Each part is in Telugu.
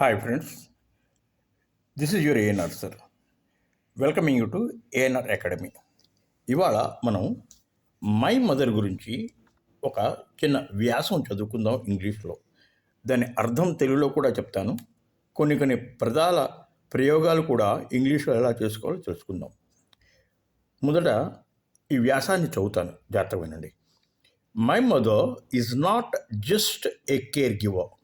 Hi friends this is your ANR sir welcoming you to ANR academy ఇవాళ మనం మై మదర్ గురించి ఒక చిన్న వ్యాసం చదువుకుందాం ఇంగ్లీష్లో. దాని అర్థం తెలుగులో కూడా చెప్తాను. కొన్ని కొన్ని ప్రధాన ప్రయోగాలు కూడా ఇంగ్లీష్లో ఎలా చేసుకోవాలో తెలుసుకుందాం. మొదట ఈ వ్యాసాన్ని చదువుతాను జాగ్రత్త వినండి. My mother is not just a caregiver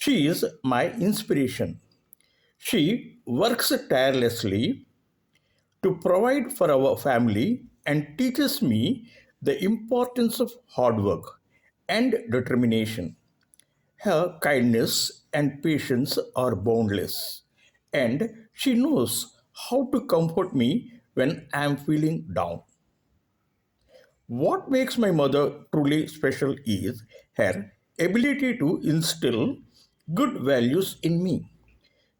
She is my inspiration. She works tirelessly to provide for our family and teaches me the importance of hard work and determination. Her kindness and patience are boundless, and she knows how to comfort me when I am feeling down. What makes my mother truly special is her ability to instill good values in me.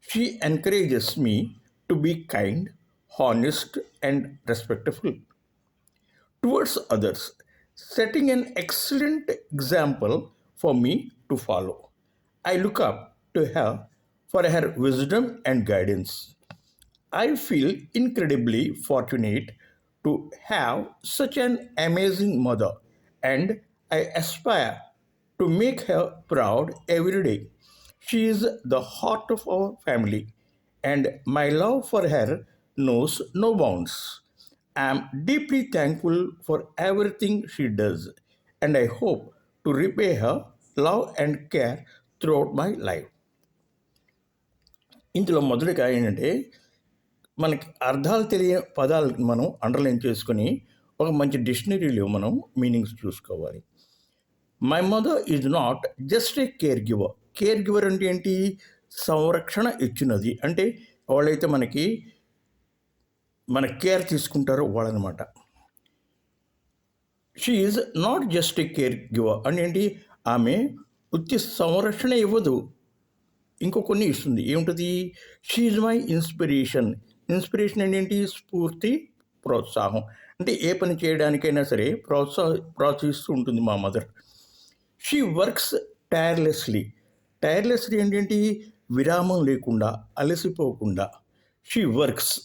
She encourages me to be kind, honest, and respectful towards others, setting an excellent example for me to follow. I look up to her for her wisdom and guidance. I feel incredibly fortunate to have such an amazing mother, and I aspire to make her proud every day. She is the heart of our family and my love for her knows no bounds I'm deeply thankful for everything she does and I hope to repay her love and care throughout my life ఇందులో మొదటిగా ఏంటంటే మనకి అర్థాలు తెలియని పదాలు మనం అండర్లైన్ చేసుకుని ఒక మంచి డిక్షనరీలో మనం మీనింగ్స్ చూసుకోవాలి my mother is not just a caregiver caregiver అంటే ఏంటి? సంరక్షణ ఇచ్చినది. అంటే వాళ్ళైతే మనకి మన కేర్ తీసుకుంటారో వాళ్ళనమాట. She is not just a caregiver అని ఏంటి? ఆమె ఉత్తి సంరక్షణ ఇవ్వదు. ఇంకో కొన్ని ఇస్తుంది. ఏముంటుంది? షీఈ్ మై ఇన్స్పిరేషన్ ఇన్స్పిరేషన్ అంటే ఏంటి? స్ఫూర్తి ప్రోత్సాహం. అంటే ఏ పని చేయడానికైనా సరే ప్రోత్సాహ ప్రోత్సహిస్తూ ఉంటుంది మా mother. She works tirelessly tireless ఏంటి విరామం లేకుండా అలసిపోకుండా. షీ వర్క్స్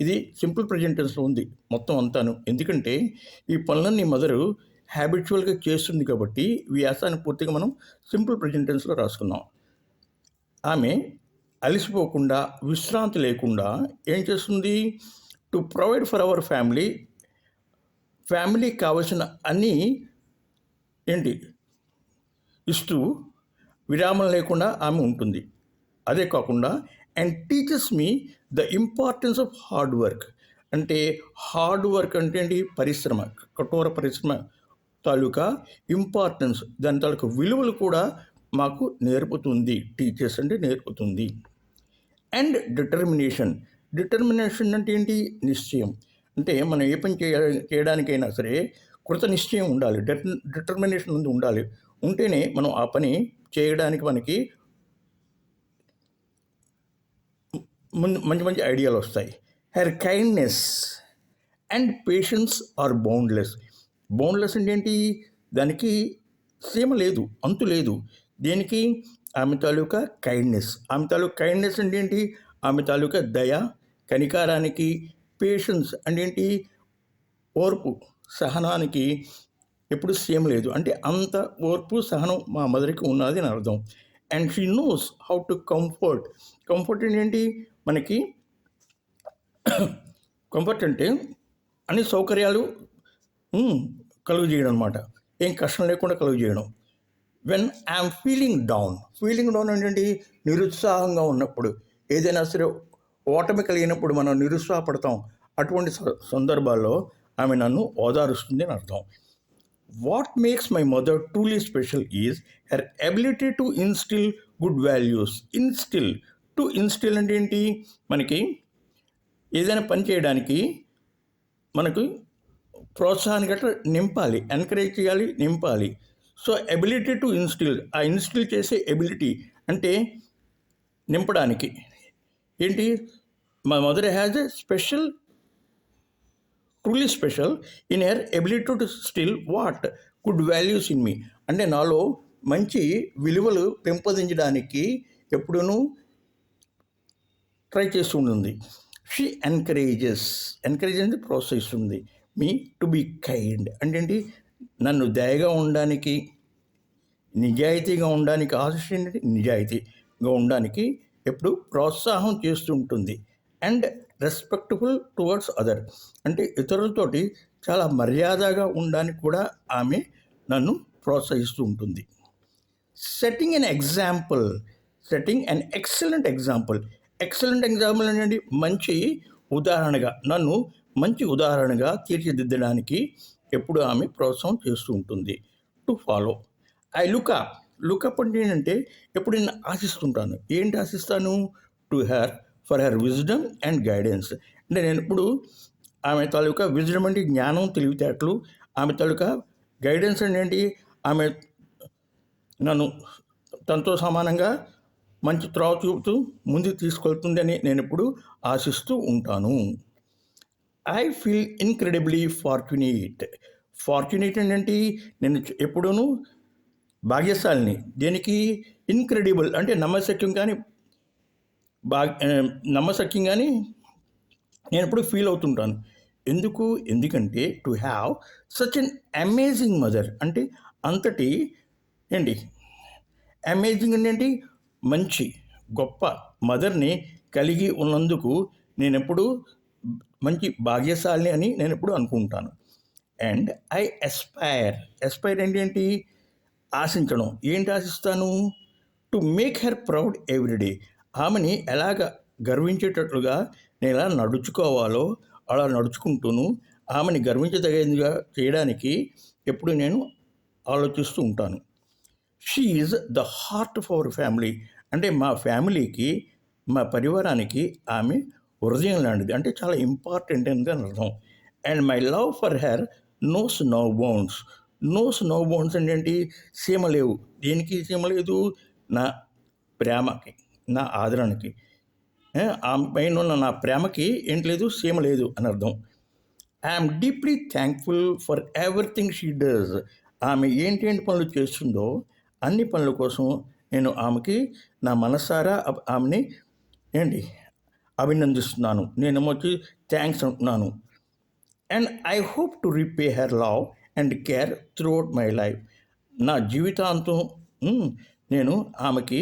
ఇది సింపుల్ ప్రజెంటెన్స్లో ఉంది. మొత్తం అంతాను. ఎందుకంటే ఈ పనులన్నీ మదరు హ్యాబిచువల్గా చేస్తుంది కాబట్టి వ్యాసాన్ని పూర్తిగా మనం సింపుల్ ప్రజెంటెన్స్లో రాసుకున్నాం ఆమె అలసిపోకుండా విశ్రాంతి లేకుండా ఏం చేస్తుంది? To provide for our family ఫ్యామిలీకి కావలసిన అన్నీ ఏంటి? ఇస్తూ విరామం లేకుండా ఆమె ఉంటుంది. అదే కాకుండా and teachers me the importance of hard work అంటే హార్డ్ వర్క్ అంటే ఏంటి? పరిశ్రమ కఠోర పరిశ్రమ తాలూకా ఇంపార్టెన్స్ దాని తాలూకా విలువలు కూడా మాకు నేర్పుతుంది. టీచర్స్ అంటే నేర్పుతుంది. అండ్ డిటర్మినేషన్ డిటర్మినేషన్ అంటే ఏంటి? నిశ్చయం. అంటే మనం ఏ పని చేయ చేయడానికైనా సరే కృత నిశ్చయం ఉండాలి. డిటర్మినేషన్ ఉంది ఉండాలి. ఉంటేనే మనం ఆ పని చేయడానికి మనకి మంచి మంచి ఐడియాలు వస్తాయి. Her kindness and patience are boundless boundless అంటే ఏంటి? దానికి సీమ లేదు అంతు లేదు. దీనికి ఆమె తాలూకా కైండ్నెస్ ఆమె తాలూకా కైండ్నెస్ అంటే ఏంటి? ఆమె తాలూకా దయ కనికారానికి పేషెన్స్ అంటే ఏంటి? ఓర్పు సహనానికి ఎప్పుడు సేమ్ లేదు. అంటే అంత ఓర్పు సహనం మా మదర్కి ఉన్నది అని అర్థం. And she knows how to comfort. Comfort ఏంటి మనకి కంఫర్ట్ అంటే అన్ని సౌకర్యాలు కలుగు చేయడం అనమాట ఏం కష్టం లేకుండా కలుగు చేయడం. When I'm feeling down feeling down ఏంటంటే నిరుత్సాహంగా ఉన్నప్పుడు ఏదైనా సరే ఓటమి కలిగినప్పుడు మనం నిరుత్సాహపడతాం. అటువంటి సందర్భాల్లో ఆమె నన్ను ఓదారుస్తుంది అని అర్థం. What makes my mother truly special is her ability to instill good values instill to instill అంటే ఏంటి? మనకి ఏదైనా పని చేయడానికి మనకు ప్రోత్సాహాన్ని గట్రా నింపాలి ఎంకరేజ్ చేయాలి నింపాలి. సో ఎబిలిటీ టు ఇన్స్టిల్ ఆ ఇన్స్టిల్ చేసే ఎబిలిటీ అంటే నింపడానికి. ఏంటి? మా mother has a special truly special in her ability to still what good values in me అంటే నాలో మంచి విలువలు పెంపొందించడానికి ఎప్పుడూనూ ట్రై చేస్తూ ఉంటుంది. షీ ఎన్కరేజెస్ ఎన్కరేజ్ అనేది ప్రోత్సహిస్తుంది. మీ టు బీ కైండ్ అంటే ఏంటి? నన్ను దయగా ఉండడానికి నిజాయితీగా ఉండడానికి ఆశిష్ నిజాయితీగా ఉండడానికి ఎప్పుడు ప్రోత్సాహం చేస్తూ ఉంటుంది. అండ్ రెస్పెక్ట్ఫుల్ టువర్డ్స్ అదర్ అంటే ఇతరులతోటి చాలా మర్యాదగా ఉండడానికి కూడా ఆమె నన్ను ప్రోత్సహిస్తూ ఉంటుంది. Setting an example setting an excellent example excellent example అనేది మంచి ఉదాహరణగా నన్ను మంచి ఉదాహరణగా తీర్చిదిద్దడానికి ఎప్పుడు ఆమె ప్రోత్సాహం చేస్తూ ఉంటుంది. To follow I look up look up అంటే ఏంటంటే ఎప్పుడు నేను ఆశిస్తుంటాను. ఏంటి ఆశిస్తాను? To her for her wisdom and guidance. అంటే నేను ఇప్పుడు ఆమె తాలూకా విజ్డమ్ అంటే జ్ఞానం తెలివితేటలు ఆమె తాలూకా గైడెన్స్ అంటే ఏంటి? ఆమె నన్ను తనతో సమానంగా మంచి త్రోవ చూపుతూ ముందుకు తీసుకెళ్తుందని నేను ఎప్పుడు ఆశిస్తూ ఉంటాను. I feel incredibly fortunate. Fortunate ఏంటంటే నేను ఎప్పుడూనూ భాగ్యశాలిని. దేనికి? ఇన్క్రెడిబుల్ అంటే నమ్మశక్యం కానీ బా నమ్మశక్యం కానీ నేను ఎప్పుడు ఫీల్ అవుతుంటాను. ఎందుకు? ఎందుకంటే to have such an amazing mother అంటే అంతటి ఏంటి? అమేజింగ్ ఏంటి? మంచి గొప్ప మదర్ని కలిగి ఉన్నందుకు నేను ఎప్పుడు మంచి భాగ్యశాలిని అని నేను ఎప్పుడు అనుకుంటాను. అండ్ ఐ ఎస్పైర్ ఎస్పైర్ అంటే ఏంటి? ఆశించడం. ఏంటి ఆశిస్తాను? To make her proud every day ఆమెని ఎలాగ గర్వించేటట్లుగా నేను ఎలా నడుచుకోవాలో అలా నడుచుకుంటూను ఆమెని గర్వించదగినదిగా చేయడానికి ఎప్పుడు నేను ఆలోచిస్తూ ఉంటాను. She is the heart of our family అంటే మా ఫ్యామిలీకి మా పరివారానికి ఆమె హృదయం లాంటిది. అంటే చాలా ఇంపార్టెంట్ అని అర్థం. And my love for her no snow bounds no snow bounds అంటే ఏంటి? సీమ లేవు. దేనికి సీమ లేదు? నా ప్రేమకి. నా ఆదరణకి. ఆమె పైన ఉన్న నా ప్రేమకి ఏంటి లేదు సీమ లేదు అని అర్థం. I'm deeply thankful for everything she does ఆమె ఏంటి ఏంటి పనులు చేస్తుందో అన్ని పనుల కోసం నేను ఆమెకి నా మనసారా ఆమెని ఏంటి అభినందిస్తున్నాను. నేను వచ్చి థ్యాంక్స్ అంటున్నాను. And I hope to repay her love and care throughout my life నా జీవితాంతం నేను ఆమెకి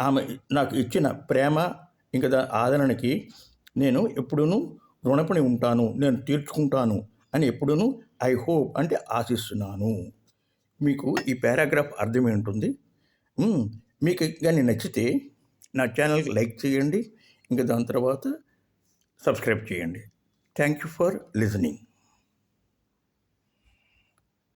ఆమె నాకు ఇచ్చిన ప్రేమ ఇంకా దా ఆదరణకి నేను ఎప్పుడూను రుణపడి ఉంటాను నేను తీర్చుకుంటాను అని ఎప్పుడూను ఐ హోప్ అంటే ఆశిస్తున్నాను. మీకు ఈ పారాగ్రాఫ్ అర్థమై ఉంటుంది మీకు కానీ నచ్చితే నా ఛానల్కి లైక్ చేయండి ఇంకా దాని తర్వాత సబ్స్క్రైబ్ చేయండి. Thank you for listening.